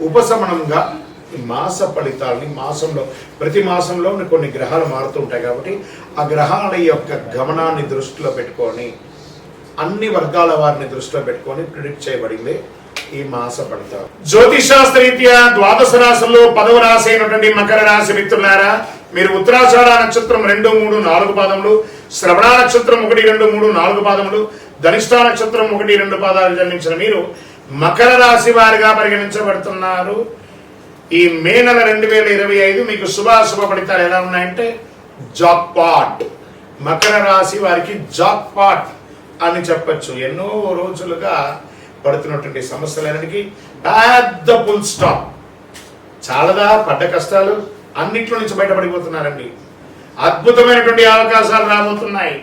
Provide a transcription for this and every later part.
ఉపశమనంగా మాస ఫలితాలని మాసంలో ప్రతి మాసంలో కొన్ని గ్రహాలు మారుతూ ఉంటాయి కాబట్టి ఆ గ్రహాల యొక్క గమనాన్ని దృష్టిలో పెట్టుకొని అన్ని వర్గాల వారిని దృష్టిలో పెట్టుకొని ప్రిడిక్ట్ చేయబడింది ఈ మాస ఫలితాలు. జ్యోతిషాస్త్రరీత్యా ద్వాదశ రాశుల్లో పదవ రాశి అయినటువంటి మకర రాశి మిత్రులారా మీరు ఉత్తరాషాఢ నక్షత్రం రెండు మూడు నాలుగు పాదములు శ్రవణ నక్షత్రం ఒకటి రెండు మూడు నాలుగు పాదములు ధనిష్టా నక్షత్రం ఒకటి రెండు పాదాలు జన్మించిన మీరు మకర రాశి వారిగా పరిగణించబడుతున్నారు. ఈ మే నెల రెండు వేల ఇరవై ఐదు మీకు శుభాశుభ ఫలితాలు ఎలా ఉన్నాయంటే జాక్ పాట్. మకర రాశి వారికి జాక్ పాట్ అని చెప్పచ్చు. ఎన్నో రోజులుగా పడుతున్నటువంటి సమస్యలన్నిటికీ పెద్ద ఫుల్ స్టాప్ చాలదా పడ్డ కష్టాలు అన్నిట్లో నుంచి బయటపడిపోతున్నారండి. అద్భుతమైనటువంటి అవకాశాలు రాబోతున్నాయి.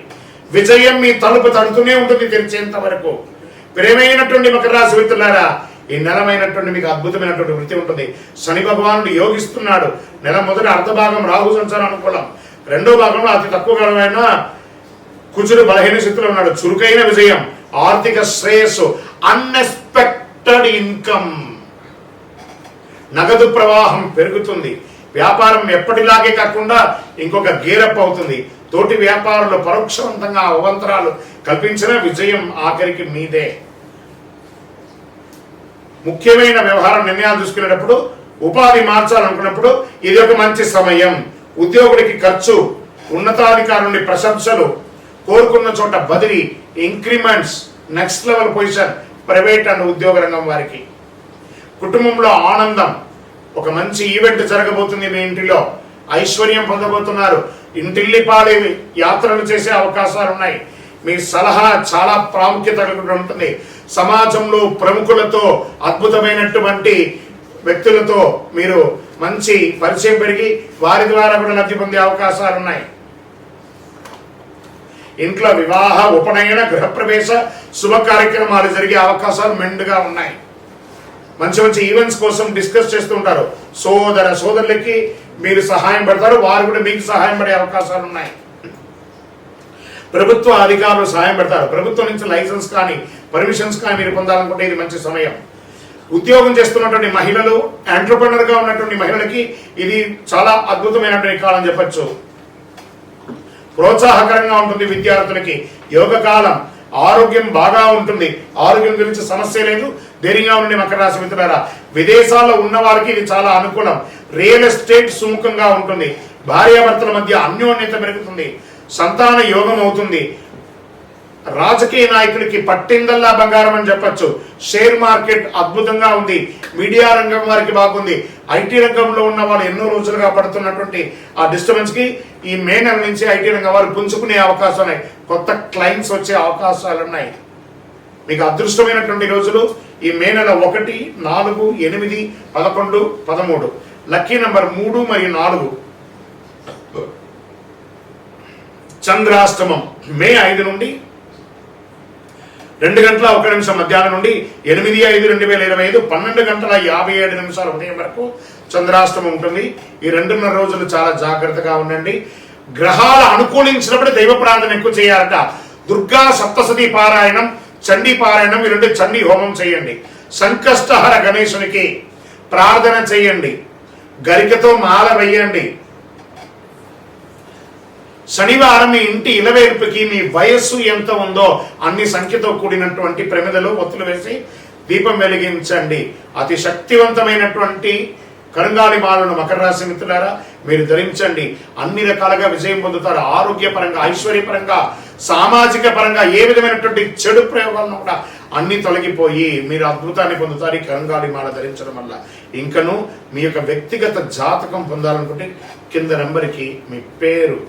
విజయం మీ తలుపు తడుతూనే ఉంటుంది తెరిచేంత వరకు. ప్రేమైనటువంటి మకర రాశి మిత్రులారా ఈ నెలమైనటువంటి మీకు అద్భుతమైనటువంటి వృత్తి ఉంటుంది. శని భగవానుడు యోగిస్తున్నాడు. నెల మొదటి అర్ధభాగం రాహు సంచారం అనుకూలం. రెండో భాగంలో అతి తక్కువ కాలమైన కుచుడు బలహీన స్థితిలో ఉన్నాడు. చురుకైన విజయం ఆర్థిక శ్రేయస్సు అన్ఎక్స్పెక్టెడ్ ఇన్కమ్ నగదు ప్రవాహం పెరుగుతుంది. వ్యాపారం ఎప్పటిలాగే కాకుండా ఇంకొక గేరప్ అవుతుంది. తోటి వ్యాపారులు పరోక్షవంతంగా అవంతరాలు కల్పించిన విజయం ఆఖరికి మీదే. ముఖ్యమైన వ్యవహారం నిర్ణయాలు తీసుకునేటప్పుడు ఉపాధి మార్చాలనుకున్నప్పుడు ఇది ఒక మంచి సమయం. ఉద్యోగుడికి ఖర్చు ఉన్నతాధికారి నుండి ప్రశంసలు కోరుకున్న చోట బదిలీ increments next level position private and ఉద్యోగ రంగం వారికి. కుటుంబంలో ఆనందం ఒక మంచి ఈవెంట్ జరగబోతుంది మీ ఇంటిలో. ఐశ్వర్యం పొందబోతున్నారు. ఇంటిల్లిపాలి యాత్రలు చేసే అవకాశాలు ఉన్నాయి మీ సలహా చాలా ప్రాముఖ్యత ఉంటుంది. సమాజంలో ప్రముఖులతో అద్భుతమైనటువంటి వ్యక్తులతో మీరు మంచి పరిచయం పెరిగి వారి ద్వారా కూడా లబ్ధి పొందే అవకాశాలు ఉన్నాయి ఇంట్లో వివాహ ఉపనయన గృహప్రవేశ శుభ కార్యక్రమాలు జరిగే అవకాశాలు మెండుగా ఉన్నాయి. మంచి మంచి ఈవెంట్స్ కోసం డిస్కస్ చేస్తూ ఉంటారు. సోదర సోదరులకి మీరు సహాయం పడతారు. వారు కూడా మీకు సహాయం పడే అవకాశాలు ఉన్నాయి. ప్రభుత్వ అధికారులు సహాయం పెడతారు. ప్రభుత్వం నుంచి లైసెన్స్ కానీ పర్మిషన్స్ కానీ మీరు పొందాలనుకుంటే ఇది మంచి సమయం. ఉద్యోగం చేస్తున్నటువంటి మహిళలు ఎంటర్ప్రినర్గా ఉన్నటువంటి మహిళలకి ఇది చాలా అద్భుతమైనటువంటి కాలం చెప్పచ్చు. ప్రోత్సాహకరంగా ఉంటుంది విద్యార్థులకి. యోగ కాలం. ఆరోగ్యం బాగా ఉంటుంది. ఆరోగ్యం గురించి సమస్య లేదు. ధైర్యంగా ఉండే మకర రాశి మిత్రులారా విదేశాల్లో ఉన్న వారికి ఇది చాలా అనుకూలం. రియల్ ఎస్టేట్ సుముఖంగా ఉంటుంది. భార్యాభర్తల మధ్య అన్యోన్యత పెరుగుతుంది. సంతాన యోగం అవుతుంది. రాజకీయ నాయకుడికి పట్టిందల్లా బంగారం అని చెప్పొచ్చు. షేర్ మార్కెట్ అద్భుతంగా ఉంది. మీడియా రంగం వారికి బాగుంది. ఐటీ రంగంలో ఉన్న వాళ్ళు ఎన్నో రోజులుగా పడుతున్నటువంటి ఆ డిస్టర్బెన్స్కి ఈ మే నెల నుంచి ఐటీ రంగం వారు పుంజుకునే అవకాశం ఉన్నాయి. కొత్త క్లయింట్స్ వచ్చే అవకాశాలు ఉన్నాయి మీకు అదృష్టమైనటువంటి రోజులు ఈ మే నెల ఒకటి నాలుగు ఎనిమిది పదకొండు పదమూడు. లక్కీ నెంబర్ మూడు మరియు నాలుగు. చంద్రాష్టమం మే ఐదు నుండి రెండు గంటల ఒక నిమిషం మధ్యాహ్నం నుండి ఎనిమిది ఐదు రెండు వేల ఇరవై ఐదు పన్నెండు గంటల యాభై ఏడు నిమిషాల ఉదయం వరకు చంద్రాష్టమం ఉంటుంది. ఈ రెండున్నర రోజులు చాలా జాగ్రత్తగా ఉండండి. గ్రహాలు అనుకూలించినప్పుడు దైవ ప్రార్థన ఎక్కువ చేయాలట. దుర్గా సప్తసతి పారాయణం చండీ పారాయణం ఈ రెండు చండీ హోమం చేయండి. సంకష్టహర గణేశునికి ప్రార్థన చేయండి. గరికతో మాల వేయండి. శనివారం మీ ఇంటి ఇలవేర్పుకి మీ వయస్సు ఎంత ఉందో అన్ని సంఖ్యతో కూడినటువంటి ప్రమిదలు ఒత్తులు వేసి దీపం వెలిగించండి. అతి శక్తివంతమైనటువంటి కరుంగాలి బాలను మకర రాశి మిత్రులారా మీరు ధరించండి. అన్ని రకాలుగా విజయం పొందుతారు. ఆరోగ్యపరంగా ఐశ్వర్యపరంగా సామాజిక పరంగా ఏ విధమైనటువంటి చెడు ప్రయోగాలను కూడా అన్ని తొలగిపోయి మీరు అద్భుతాన్ని పొందుతారు ఈ కరుంగాలి మాల ధరించడం వల్ల. ఇంకను మీ యొక్క వ్యక్తిగత జాతకం పొందాలనుకుంటే కింద నెంబర్కి మీ పేరు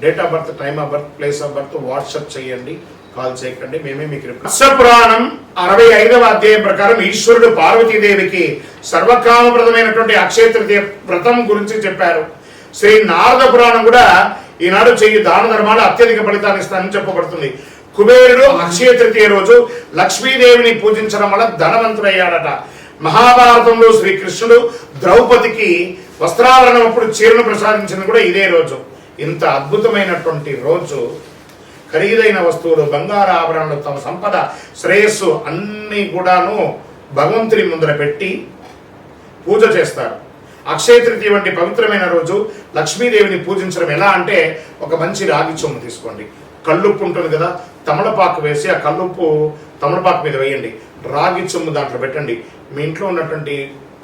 date of birth time of birth place of birth WhatsApp చేయండి. కాల్ చేయకండి. మేమే మీకు రిప్లై- పురాణం అరవై ఐదవ అధ్యాయం ప్రకారం ఈశ్వరుడు పార్వతీదేవికి సర్వకామప్రదమైనటువంటి అక్షయ తృతీయ వ్రతం గురించి చెప్పారు. శ్రీ నారద పురాణం కూడా ఈనాడు చెయ్యి దాన ధర్మాలు అత్యధిక ఫలితాన్ని ఇస్తానని చెప్పబడుతుంది. కుబేరుడు అక్షయ తృతీయ రోజు లక్ష్మీదేవిని పూజించడం వల్ల ధనవంతుడయ్యాడట. మహాభారతంలో శ్రీకృష్ణుడు ద్రౌపదికి వస్త్రావరణం అప్పుడు చీరను ప్రసాదించింది కూడా ఇదే రోజు. ఇంత అద్భుతమైనటువంటి రోజు. ఖరీదైన వస్తువులు బంగారు ఆభరణాలు తమ సంపద శ్రేయస్సు అన్నీ కూడాను భగవంతుని ముందర పెట్టి పూజ చేస్తారు. అక్షయ తృతీయ వంటి పవిత్రమైన రోజు లక్ష్మీదేవిని పూజించడం ఎలా అంటే ఒక మంచి రాగి చొమ్ము తీసుకోండి. కల్లుప్పు ఉంటుంది కదా తమలపాకు వేసి ఆ కల్లుప్పు తమలపాకు మీద వేయండి. రాగి చొమ్ము దాంట్లో పెట్టండి. మీ ఇంట్లో ఉన్నటువంటి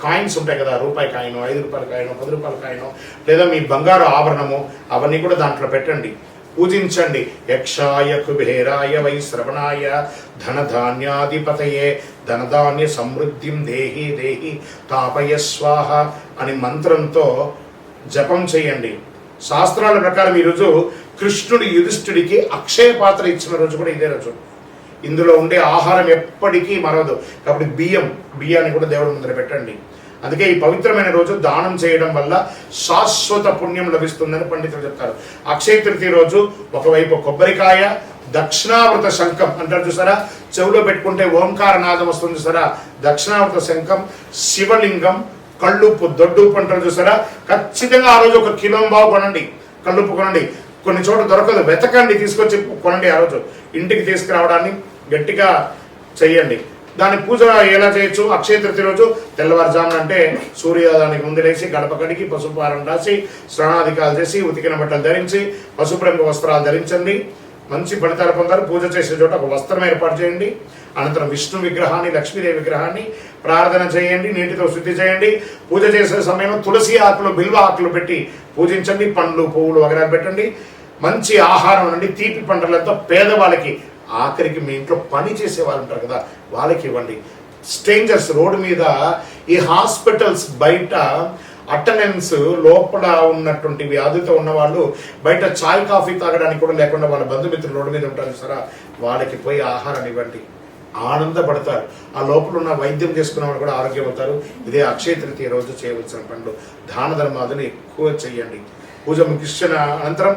కాయిన్స్ ఉంటాయి కదా రూపాయి కాయిన్ ఐదు రూపాయల కాయిన్ పది రూపాయల కాయిన్ లేదా మీ బంగారు ఆభరణము అవన్నీ కూడా దాంట్లో పెట్టండి. పూజించండి. యక్షాయ కుబేరాయ వై శ్రవణాయ ధనధాన్యాధిపతయే ధనధాన్య సమృద్ధిం దేహి దేహి తాపయ స్వాహ అని మంత్రంతో జపం చేయండి. శాస్త్రాల ప్రకారం ఈరోజు కృష్ణుడి యుధిష్ఠుడికి అక్షయ పాత్ర ఇచ్చిన రోజు కూడా ఇదే రోజు. ఇందులో ఉండే ఆహారం ఎప్పటికీ మరవదు. కాబట్టి బియ్యం బియ్యాన్ని కూడా దేవుడి ముందర పెట్టండి. అందుకే ఈ పవిత్రమైన రోజు దానం చేయడం వల్ల శాశ్వత పుణ్యం లభిస్తుందని పండితులు చెప్తారు. అక్షయ తృతీయ రోజు ఒకవైపు కొబ్బరికాయ దక్షిణావృత శంఖం అంటారు చూసారా? చెవిలో పెట్టుకుంటే ఓంకార నాదం వస్తుంది చూసారా? దక్షిణావృత శంఖం శివలింగం కళ్ళుప్పు దొడ్డుప్పు అంటారు చూసారా? ఖచ్చితంగా ఆ రోజు ఒక కిలో బావు కొనండి కళ్ళుప్పు కొనండి. కొన్ని చోట్ల దొరకదు వెతకండి తీసుకొచ్చి కొనండి ఆ రోజు. ఇంటికి తీసుకురావడాన్ని గట్టిగా చెయ్యండి. దాని పూజ ఎలా చేయొచ్చు? అక్షయ తృతీయ రోజు తెల్లవారుజామున అంటే సూర్యోదయానికి ముందు లేచి గడప కడిగి పసుపు రాసి స్నానాధికాలు చేసి ఉతికిన బట్టలు ధరించి పసుపు రంగు వస్త్రాలు ధరించండి. మంచి ఫలితాలు పొందారు. పూజ చేసే చోట ఒక వస్త్రం ఏర్పాటు చేయండి. అనంతరం విష్ణు విగ్రహాన్ని లక్ష్మీదేవి విగ్రహాన్ని ప్రార్థన చేయండి. నీటితో శుద్ధి చేయండి. పూజ చేసే సమయంలో తులసి ఆకులు బిల్వ ఆకులు పెట్టి పూజించండి. పండ్లు పువ్వులు వగరా పెట్టండి. మంచి ఆహారం నుండి తీపి పంటలతో పేదవాళ్ళకి ఆఖరికి మీ ఇంట్లో పని చేసే వాళ్ళు ఉంటారు కదా వాళ్ళకి ఇవ్వండి. స్ట్రేంజర్స్ రోడ్డు మీద ఈ హాస్పిటల్స్ బయట అటెండెన్స్ లోపల ఉన్నటువంటి వ్యాధితో ఉన్న వాళ్ళు బయట చాయ్ కాఫీ తాగడానికి కూడా లేకుండా వాళ్ళ బంధుమిత్రులు రోడ్డు మీద ఉంటారు సరే వాళ్ళకి పోయి ఆహారం ఇవ్వండి. ఆనందపడతారు. ఆ లోపల ఉన్న వైద్యం చేసుకున్న వాళ్ళు కూడా ఆరోగ్యం అవుతారు. ఇదే అక్షయ తృతీయ రోజు చేయవలసిన పనులు. దాన ధర్మాదులు ఎక్కువ చేయండి. పూజ ముగిసిన అనంతరం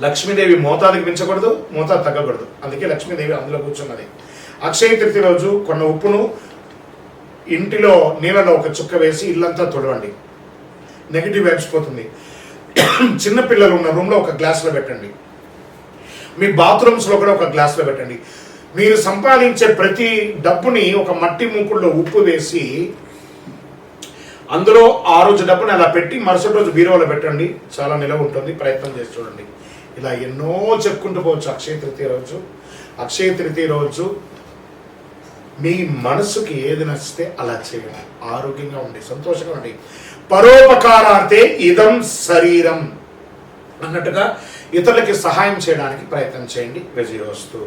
లక్ష్మీదేవి మోతాదుకి పెంచకూడదు మోతాదు తగ్గకూడదు. అందుకే లక్ష్మీదేవి అందులో కూర్చున్నది. అక్షయ తృతీయ రోజు కొన్న ఉప్పును ఇంటిలో నీళ్ళలో ఒక చుక్క వేసి ఇల్లంతా తుడవండి. నెగిటివ్ వైబ్స్ పోతుంది. చిన్న పిల్లలు ఉన్న రూమ్లో ఒక గ్లాస్లో పెట్టండి. మీ బాత్రూమ్స్లో కూడా ఒక గ్లాస్లో పెట్టండి. మీరు సంపాదించే ప్రతి డబ్బుని ఒక మట్టి మూకుల్లో ఉప్పు వేసి అందులో ఆ రోజు డబ్బుని అలా పెట్టి మరుసటి రోజు బీరోలో పెట్టండి. చాలా నిలవ ఉంటుంది ప్రయత్నం చేసి చూడండి. ఇలా ఎన్నో చెప్పుకుంటూ పోవచ్చు అక్షయ తృతీయ రోజు. అక్షయ తృతీయ రోజు మీ మనసుకి ఏది నచ్చితే అలా చేయండి. ఆరోగ్యంగా ఉండి సంతోషంగా ఉండి. పరోపకారార్థే ఇదం శరీరం అన్నట్టుగా ఇతరులకి సహాయం చేయడానికి ప్రయత్నం చేయండి. విజయోస్తు.